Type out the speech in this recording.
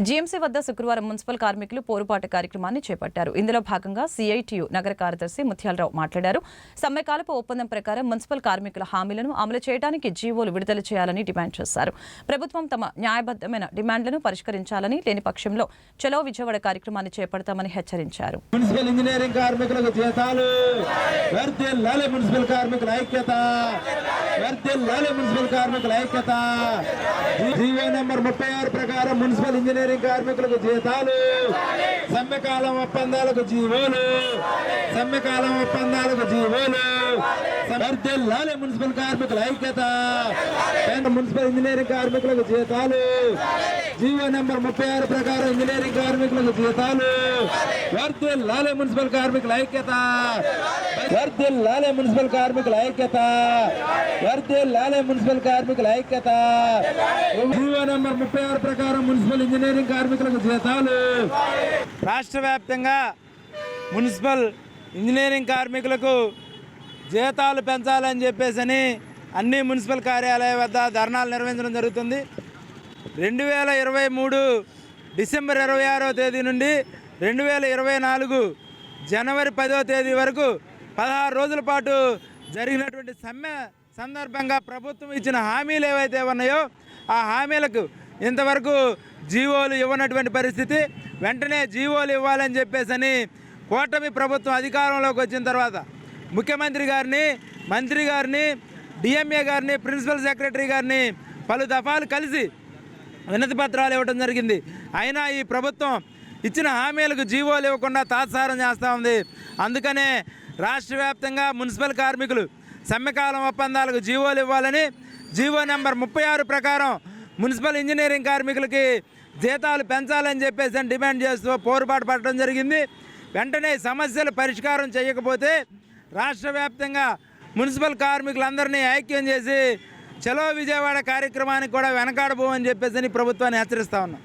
GMC వద్ద శుక్రవారం municipal కార్మికులు పోరుపాటు కార్యక్రమాన్ని చేపట్టారు. ఇందులో భాగంగా సిఐటియు నగర కార్యదర్శి ముత్యాలరావు మాట్లాడారు. సమ్మెకాలపు ఒప్పందం ప్రకారం మున్సిపల్ కార్మికుల హామీలను అమలు చేయడానికి జీవోలు విడుదల చేయాలని డిమాండ్ చేశారు. ప్రభుత్వం తమ న్యాయబద్దమైన డిమాండ్లను పరిష్కరించాలని లేని పక్షంలో చలో విజయవాడ కార్యక్రమాన్ని చేపడతామని హెచ్చరించారు. మున్సిపల్ ఇంజనీరింగ్ కార్మికులకు జీతాలు. వర్తిల్లాలి మున్సిపల్ కార్మికుల ఐక్యత. వర్తిల్లాలి మున్సిపల్ కార్మికుల ఐక్యత. జీవో నెంబర్ ముప్పై ఆరు ప్రకారం మున్సిపల్ ఇంజనీరింగ్ కార్మికులకు జీతాలు. సమ్మెకాలం ఒప్పందాలకు జీవోలు. సమ్మెకాలం ఒప్పందాలకు జీవోలు. వర్తిల్లాలి మున్సిపల్ కార్మికుల ఐక్యత. మున్సిపల్ ఇంజనీరింగ్ కార్మికులకు జీతాలు. జీవో నెంబర్ ముప్పై ఆరు ప్రకారం ఇంజనీరింగ్ కార్మికులకు జీతాలు. వర్దిల్ లాలే మున్సిపల్ కార్మికుల ఐక్యత. వర్దిల్ లాలే మున్సిపల్ కార్మికుల ఐక్యత. వర్దిల్ లాలే మున్సిపల్ కార్మికుల ఐక్యత. జీవో నెంబర్ ముప్పై ఆరు ప్రకారం మున్సిపల్ ఇంజనీరింగ్ కార్మికులకు జీతాలు. రాష్ట్ర వ్యాప్తంగా మున్సిపల్ ఇంజనీరింగ్ కార్మికులకు జీతాలు పెంచాలని చెప్పేసి అన్ని మున్సిపల్ కార్యాలయ వద్ద ధర్నాలు నిర్వహించడం జరుగుతుంది. రెండు వేల ఇరవై మూడు డిసెంబర్ ఇరవై ఆరో తేదీ నుండి రెండు వేల ఇరవై నాలుగు జనవరి పదో తేదీ వరకు పదహారు రోజుల పాటు జరిగినటువంటి సమ్మె సందర్భంగా ప్రభుత్వం ఇచ్చిన హామీలు ఏవైతే ఉన్నాయో ఆ హామీలకు ఇంతవరకు జీవోలు ఇవ్వనటువంటి పరిస్థితి. వెంటనే జీవోలు ఇవ్వాలని చెప్పేసని కూటమి ప్రభుత్వం అధికారంలోకి వచ్చిన తర్వాత ముఖ్యమంత్రి గారిని మంత్రి గారిని డిఎంఏ గారిని ప్రిన్సిపల్ సెక్రటరీ గారిని పలు దఫాలు కలిసి వినతి పత్రాలు ఇవ్వడం జరిగింది. అయినా ఈ ప్రభుత్వం ఇచ్చిన హామీలకు జీవోలు ఇవ్వకుండా తాత్సారం చేస్తూ ఉంది. అందుకనే రాష్ట్ర వ్యాప్తంగా మున్సిపల్ కార్మికులు సమ్మెకాలం ఒప్పందాలకు జీవోలు ఇవ్వాలని జీవో నెంబర్ ముప్పై ఆరు ప్రకారం మున్సిపల్ ఇంజనీరింగ్ కార్మికులకి జీతాలు పెంచాలని చెప్పేసి అని డిమాండ్ చేస్తూ పోరుబాటు పడటం జరిగింది. వెంటనే సమస్యలు పరిష్కారం చేయకపోతే రాష్ట్ర వ్యాప్తంగా మున్సిపల్ కార్మికులందరినీ ఐక్యం చేసి చలో విజయవాడ కార్యక్రమానికి కూడా వెనకాడబోమని చెప్పేసి ప్రభుత్వాన్ని హెచ్చరిస్తా ఉన్నాం.